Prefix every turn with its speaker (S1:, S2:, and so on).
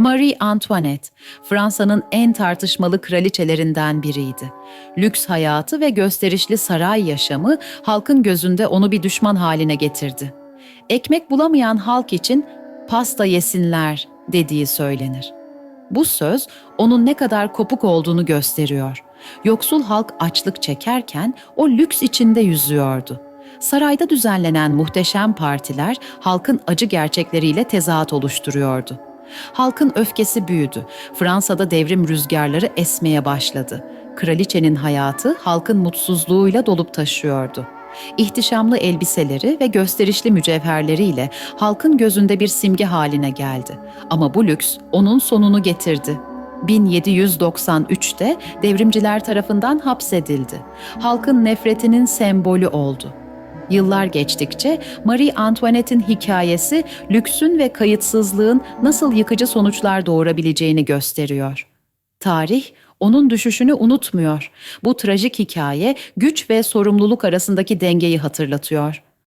S1: Marie Antoinette, Fransa'nın en tartışmalı kraliçelerinden biriydi. Lüks hayatı ve gösterişli saray yaşamı halkın gözünde onu bir düşman haline getirdi. Ekmek bulamayan halk için pasta yesinler dediği söylenir. Bu söz onun ne kadar kopuk olduğunu gösteriyor. Yoksul halk açlık çekerken o lüks içinde yüzüyordu. Sarayda düzenlenen muhteşem partiler halkın acı gerçekleriyle tezat oluşturuyordu. Halkın öfkesi büyüdü. Fransa'da devrim rüzgarları esmeye başladı. Kraliçenin hayatı halkın mutsuzluğuyla dolup taşıyordu. İhtişamlı elbiseleri ve gösterişli mücevherleriyle halkın gözünde bir simge haline geldi. Ama bu lüks onun sonunu getirdi. 1793'te devrimciler tarafından hapsedildi. Halkın nefretinin sembolü oldu. Yıllar geçtikçe Marie Antoinette'in hikayesi lüksün ve kayıtsızlığın nasıl yıkıcı sonuçlar doğurabileceğini gösteriyor. Tarih onun düşüşünü unutmuyor. Bu trajik hikaye güç ve sorumluluk arasındaki dengeyi hatırlatıyor.